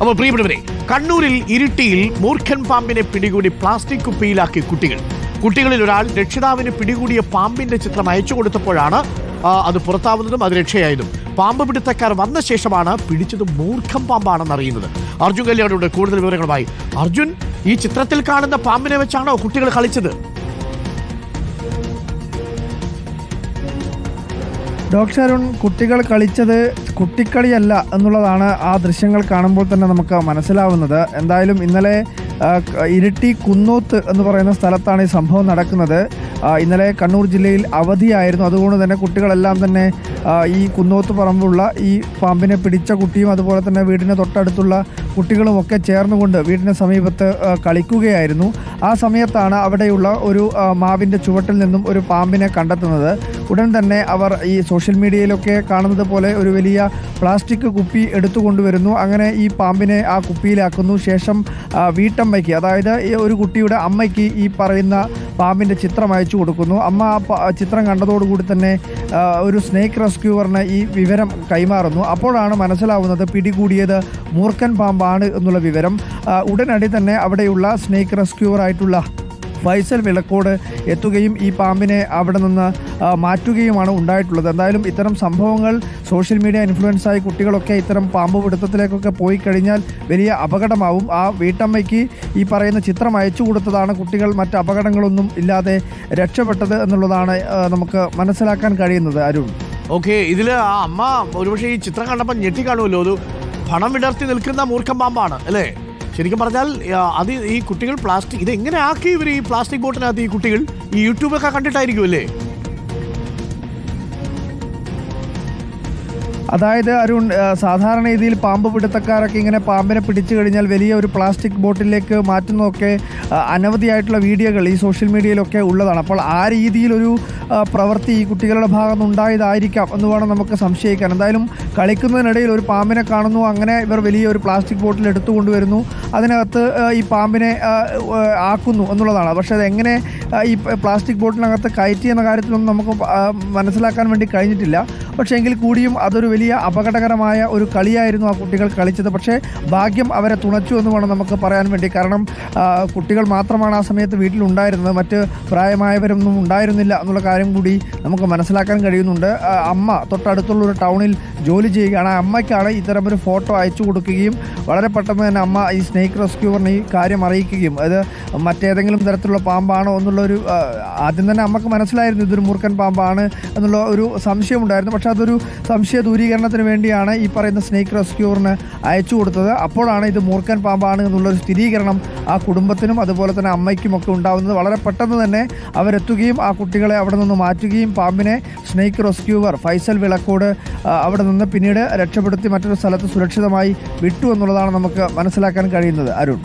അപ്പോൾ പ്രിയപ്പെട്ടവരെ കണ്ണൂരിൽ ഇരുട്ടിയിൽ മൂർഖൻ പാമ്പിനെ പിടികൂടി പ്ലാസ്റ്റിക് കുപ്പിയിലാക്കി കുട്ടികൾ. കുട്ടികളിൽ ഒരാൾ രക്ഷിതാവിന് പിടികൂടിയ പാമ്പിന്റെ ചിത്രം അയച്ചു കൊടുത്തപ്പോഴാണ് അത് പുറത്താവുന്നതും അത് രക്ഷയായതും. പാമ്പ് പിടുത്തക്കാർ വന്ന ശേഷമാണ് പിടിച്ചത് മൂർഖം പാമ്പാണെന്ന് അറിയുന്നത്. അർജുൻ കല്യാണോട് കൂടുതൽ വിവരങ്ങളുമായി. അർജുൻ ഈ ചിത്രത്തിൽ കാണുന്ന പാമ്പിനെ വെച്ചാണോ കുട്ടികൾ കളിച്ചത്? ഡോക്ടർ അരുൺ കുട്ടികൾ കളിച്ചത് കുട്ടിക്കളിയല്ല എന്നുള്ളതാണ് ആ ദൃശ്യങ്ങൾ കാണുമ്പോൾ തന്നെ നമുക്ക് മനസ്സിലാവുന്നത്. എന്തായാലും ഇന്നലെ ഇരിട്ടി കുന്നോത്ത് എന്ന് പറയുന്ന സ്ഥലത്താണ് ഈ സംഭവം നടക്കുന്നത്. ഇന്നലെ കണ്ണൂർ ജില്ലയിൽ അവധിയായിരുന്നു. അതുകൊണ്ട് തന്നെ കുട്ടികളെല്ലാം തന്നെ ഈ കുന്നോത്ത് പറമ്പുള്ള ഈ പാമ്പിനെ പിടിച്ച കുട്ടിയും അതുപോലെ തന്നെ വീടിന് തൊട്ടടുത്തുള്ള കുട്ടികളുമൊക്കെ ചേർന്നുകൊണ്ട് വീടിന് സമീപത്ത് കളിക്കുകയായിരുന്നു. ആ സമയത്താണ് അവിടെയുള്ള ഒരു മാവിന്റെ ചുവട്ടിൽ നിന്നും ഒരു പാമ്പിനെ കണ്ടെത്തുന്നത്. ഉടൻ തന്നെ അവർ ഈ സോഷ്യൽ മീഡിയയിലൊക്കെ കാണുന്നത് പോലെ ഒരു വലിയ പ്ലാസ്റ്റിക് കുപ്പി എടുത്തു കൊണ്ടുവരുന്നു അങ്ങനെ ഈ പാമ്പിനെ ആ കുപ്പിയിലാക്കുന്നു. ശേഷം ആ, വീട്ടമ്മയ്ക്ക് അതായത് ഈ ഒരു കുട്ടിയുടെ അമ്മയ്ക്ക് ഈ പറയുന്ന പാമ്പിന്റെ ചിത്രം അയച്ചു കൊടുക്കുന്നു. അമ്മ ആ ചിത്രം കണ്ടതോടുകൂടി തന്നെ ഒരു സ്നേക്ക് റെസ്ക്യൂവറിന് ഈ വിവരം കൈമാറുന്നു. അപ്പോഴാണ് മനസ്സിലാവുന്നത് പിടികൂടിയത് മൂർഖൻ പാമ്പാണ് എന്നുള്ള വിവരം. ഉടനടി തന്നെ അവിടെയുള്ള സ്നേക്ക് റെസ്ക്യൂവർ ആയിട്ടുള്ള ഫൈസൽ വിളക്കോട് എത്തുകയും ഈ പാമ്പിനെ അവിടെ നിന്ന് മാറ്റുകയുമാണ് ഉണ്ടായിട്ടുള്ളത്. എന്തായാലും ഇത്തരം സംഭവങ്ങൾ സോഷ്യൽ മീഡിയ ഇൻഫ്ലുവൻസായി കുട്ടികളൊക്കെ ഇത്തരം പാമ്പ് പിടുത്തത്തിലേക്കൊക്കെ പോയി കഴിഞ്ഞാൽ വലിയ അപകടമാവും. ആ വീട്ടമ്മയ്ക്ക് ഈ പറയുന്ന ചിത്രം അയച്ചു കൊടുത്തതാണ് കുട്ടികൾ മറ്റ് അപകടങ്ങളൊന്നും ഇല്ലാതെ രക്ഷപ്പെട്ടത് എന്നുള്ളതാണ് നമുക്ക് മനസ്സിലാക്കാൻ കഴിയുന്നത്. അരുൺ. ഓക്കെ ഇതിൽ ആ അമ്മ ഒരുപക്ഷെ ഈ ചിത്രം കണ്ടപ്പോൾ ഞെട്ടിക്കാണുമല്ലോ ഒരു പണം വിടർത്തി നിൽക്കുന്ന മൂർഖം പാമ്പാണ് അല്ലേ? ശരിക്കും പറഞ്ഞാൽ അത് ഈ കുട്ടികൾ പ്ലാസ്റ്റിക് ഇത് എങ്ങനെ ആക്കി ഇവർ ഈ പ്ലാസ്റ്റിക് ബോട്ടിനകത്ത് ഈ കുട്ടികൾ ഈ യൂട്യൂബൊക്കെ കണ്ടിട്ടായിരിക്കും അല്ലേ? അതായത് അരുൺ സാധാരണ രീതിയിൽ പാമ്പ് പിടുത്തക്കാരൊക്കെ ഇങ്ങനെ പാമ്പിനെ പിടിച്ചു കഴിഞ്ഞാൽ വലിയ ഒരു പ്ലാസ്റ്റിക് ബോട്ടിലേക്ക് മാറ്റുന്നതൊക്കെ അനവധിയായിട്ടുള്ള വീഡിയോകൾ ഈ സോഷ്യൽ മീഡിയയിലൊക്കെ ഉള്ളതാണ്. അപ്പോൾ ആ രീതിയിലൊരു പ്രവൃത്തി ഈ കുട്ടികളുടെ ഭാഗത്ത് ഉണ്ടായതായിരിക്കാം എന്ന് വേണം നമുക്ക് സംശയിക്കാൻ. എന്തായാലും കളിക്കുന്നതിനിടയിൽ ഒരു പാമ്പിനെ കാണുന്നു. അങ്ങനെ ഇവർ വലിയ ഒരു പ്ലാസ്റ്റിക് ബോട്ടിൽ എടുത്തു കൊണ്ടുവരുന്നു. അതിനകത്ത് ഈ പാമ്പിനെ ആക്കുന്നു എന്നുള്ളതാണ്. പക്ഷേ അത് എങ്ങനെ ഈ പ്ലാസ്റ്റിക് ബോട്ടിനകത്ത് കയറ്റി എന്ന കാര്യത്തിലൊന്നും നമുക്ക് മനസ്സിലാക്കാൻ വേണ്ടി കഴിഞ്ഞിട്ടില്ല. പക്ഷേ എങ്കിൽ കൂടിയും അതൊരു വലിയ അപകടകരമായ ഒരു കളിയായിരുന്നു ആ കുട്ടികൾ കളിച്ചത്. പക്ഷേ ഭാഗ്യം അവരെ തുണച്ചു എന്ന് വേണം നമുക്ക് പറയാൻ വേണ്ടി. കാരണം കുട്ടികൾ മാത്രമാണ് ആ സമയത്ത് വീട്ടിലുണ്ടായിരുന്നത്. മറ്റ് പ്രായമായവരൊന്നും ഉണ്ടായിരുന്നില്ല എന്നുള്ള കാര്യം കൂടി നമുക്ക് മനസ്സിലാക്കാൻ കഴിയുന്നുണ്ട്. അമ്മ തൊട്ടടുത്തുള്ള ഒരു ടൗണിൽ ജോലി ചെയ്യുകയാണ്. അമ്മയ്ക്കാണ് ഇത്തരമൊരു ഫോട്ടോ അയച്ചു കൊടുക്കുകയും വളരെ പെട്ടെന്ന് തന്നെ അമ്മ ഈ സ്നേക്ക് റെസ്ക്യൂവറിന് ഈ കാര്യം അറിയിക്കുകയും അത് മറ്റേതെങ്കിലും തരത്തിലുള്ള പാമ്പാണോ എന്നുള്ളൊരു ആദ്യം തന്നെ അമ്മയ്ക്ക് മനസ്സിലായിരുന്നു ഇതൊരു മൂർഖൻ പാമ്പാണ് എന്നുള്ള ഒരു സംശയമുണ്ടായിരുന്നു പക്ഷേ അതൊരു സംശയ ദൂരീകരണത്തിന് വേണ്ടിയാണ് ഈ പറയുന്ന സ്നേക്ക് റെസ്ക്യൂവറിന് അയച്ചു കൊടുത്തത്. അപ്പോഴാണ് ഇത് മൂർഖൻ പാമ്പാണ് എന്നുള്ളൊരു സ്ഥിരീകരണം ആ കുടുംബത്തിനും അതുപോലെ തന്നെ അമ്മയ്ക്കുമൊക്കെ ഉണ്ടാകുന്നത് വളരെ പെട്ടെന്ന് തന്നെ അവരെത്തുകയും ആ കുട്ടികളെ അവിടെ നിന്ന് മാറ്റുകയും പാമ്പിനെ സ്നേക്ക് റെസ്ക്യൂവർ ഫൈസൽ വിളക്കോട് അവിടെ നിന്ന് പിന്നീട് രക്ഷപ്പെടുത്തി മറ്റൊരു സ്ഥലത്ത് സുരക്ഷിതമായി വിട്ടു എന്നുള്ളതാണ് നമുക്ക് മനസ്സിലാക്കാൻ കഴിയുന്നത്. അരുൺ.